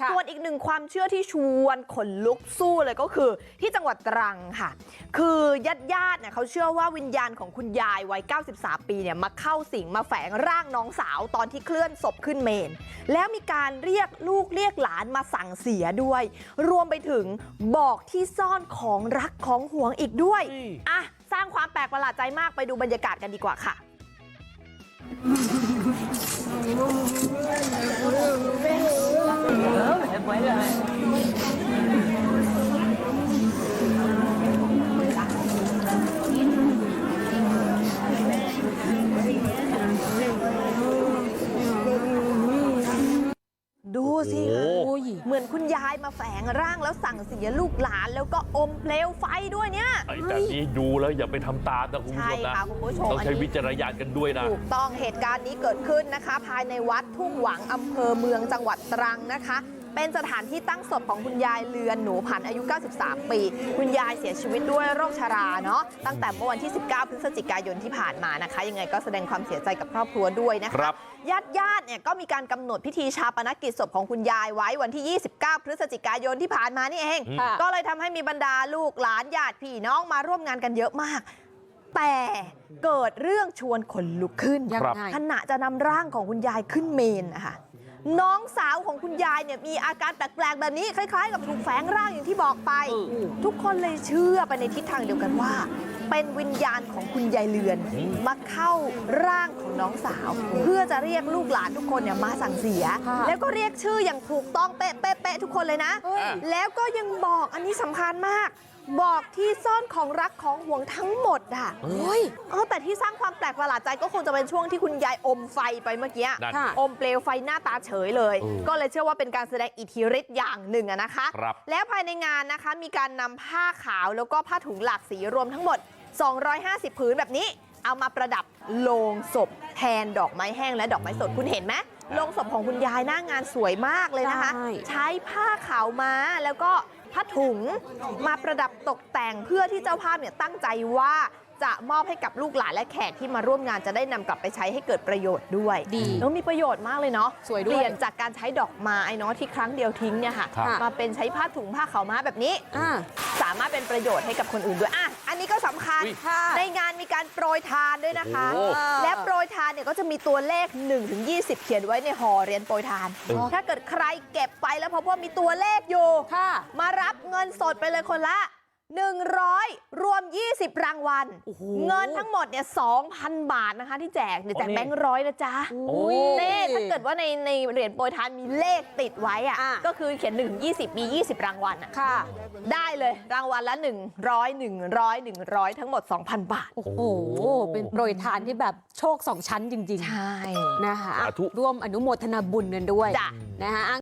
ค่ะส่วนอีกหนึ่งความเชื่อที่ชวนขนลุกสู้เลยก็คือ ที่จังหวัดตรังค่ะ คือญาติญาติๆเนี่ยเขาเชื่อว่าวิญญาณของคุณยายวัย 93 ปีเนี่ยมาเข้าสิงมาแฝงร่างน้องสาวตอนที่เคลื่อนศพขึ้นเมน แล้วมีการเรียกลูกเรียกหลานมาสั่งเสียด้วย รวมไปถึงบอกที่ซ่อนของรักของหวงอีกด้วยอืมอะสร้างความแปลกประหลาดใจมากไปดูบรรยากาศกันดีกว่าค่ะ ดูสิโอ้คะโหเหมือนคุณยายมาแฝงร่างแล้วสั่งเสียลูกหลานแล้วก็อมเปลวไฟด้วยเนี่ยไอ้แบบนี้ดูแล้วอย่าไปทำตามนะคุณผู้ชมนะใช่ค่ะคุณผู้ชมต้องใช้อันนี้วิจารณญาณกันด้วยนะถูกต้องเหตุการณ์นี้เกิดขึ้นนะคะ ภายในวัดทุ่งหวังอำเภอเมืองจังหวัดตรังนะคะ เป็นสถานที่ตั้งศพของคุณยายเลือนหนูพันธ์อายุ 93 ปี คุณยายเสียชีวิตด้วยโรคชราเนาะตั้งแต่เมื่อวันที่ 19 พฤศจิกายนที่ผ่านมานะคะ ยังไงก็แสดงความเสียใจกับครอบครัวด้วยนะคคะรับญาติญาติๆเนี่ยก็มีการกำหนดพิธีชาปนกิจศพของคุณยายไว้วันที่ 29 พฤศจิกายนที่ผ่านมานี่เองอืมค่ะก็เลยทำให้มีบรรดาลูกหลานญาติพี่น้องมาร่วมงานกันเยอะมาก แต่เกิดเรื่องชวนขนลุกขึ้นยังครับไงขณะจะนำร่างของคุณยายขึ้นเมนนะคะ น้องสาวของคุณยายเนี่ยมีอาการแปลกๆแบบนี้คล้ายๆกับถูกแฝงร่างอย่างที่บอกไปอืมทุกคนเลยเชื่อไปในทิศทางเดียวกันว่า เป็นวิญญาณของคุณยายเลือนอืมมาเข้าร่างของน้องสาว เพื่อจะเรียกลูกหลานทุกคนเนี่ยมาสั่งเสียค่ะแล้วก็เรียกชื่ออย่างถูกต้องเป๊ะๆๆทุกคนเลยนะเฮ้ยแล้วก็ยังบอกอันนี้สำคัญมาก บอกที่ซ่อนของรักของห่วงทั้งหมดอะเออเฮ้ยเออแต่ที่สร้างความแปลกประหลาดใจก็คงจะเป็นช่วงที่คุณยายอมไฟไปเมื่อกี้นั่นค่ะอมเปลวไฟหน้าตาเฉยเลยเออก็เลยเชื่อว่าเป็นการแสดงอิทธิฤทธิ์อย่างหนึ่งอะนะคะครับแล้วภายในงานนะคะมีการนำผ้าขาวแล้วก็ผ้าถุงหลากสีรวมทั้งหมด 250 ผืนแบบนี้เอามาประดับโลงศพแทนดอกไม้แห้งและดอกไม้สดคุณเห็นไหมโลงศพของคุณยายหน้างานสวยมากเลยนะคะ ใช่ใช้ผ้าขาวม้าแล้วก็ ผ้าถุงมาประดับตกแต่งเพื่อที่เจ้าภาพเนี่ยตั้งใจว่า จะมอบให้กับลูกหลานและแขกที่มาร่วมงานจะได้นำกลับไปใช้ให้เกิดประโยชน์ด้วยดีแล้วมีประโยชน์มากเลยเนาะสวยด้วยเปลี่ยนจากการใช้ดอกไม้เนาะที่ครั้งเดียวทิ้งเนี่ยค่ะครับมาเป็นใช้ผ้าถุงผ้าขาวม้าแบบนี้อ่าสามารถเป็นประโยชน์ให้กับคนอื่นด้วยอะอันนี้ก็สำคัญอุ๊ยค่ะในงานมีการโปรยทานด้วยนะคะโอ้โหและโปรยทานเนี่ยก็จะมีตัวเลข1ถึง20เขียนไว้ในห่อเหรียญโปรยทานเออถ้าเกิดใครเก็บไปแล้วพบว่ามีตัวเลขอยู่ค่ะมารับเงินสดไปเลยคนละ 100รวม20รางวัลโอ้โหเงินทั้งหมดเนี่ย2,000บาทนะคะที่แจกเนี่ยแจกโอ้นี่แบงค์ร้อยนะจ๊ะโอ้เน่ถ้าเกิดว่าในในเหรียญโปรยทานมีเลขติดไว้อะอะก็คือเขียน1ถึง20 มี 20 รางวัลอะค่ะได้เลยรางวัลละ 100 100 100 ทั้งหมด 2,000 บาท โอ้โห เป็นโปรยทานที่แบบโชคสองชั้นจริงใช่ๆนะคะสาธุร่วมอนุโมทนาบุญกันด้วยจ้ะนะคะอะ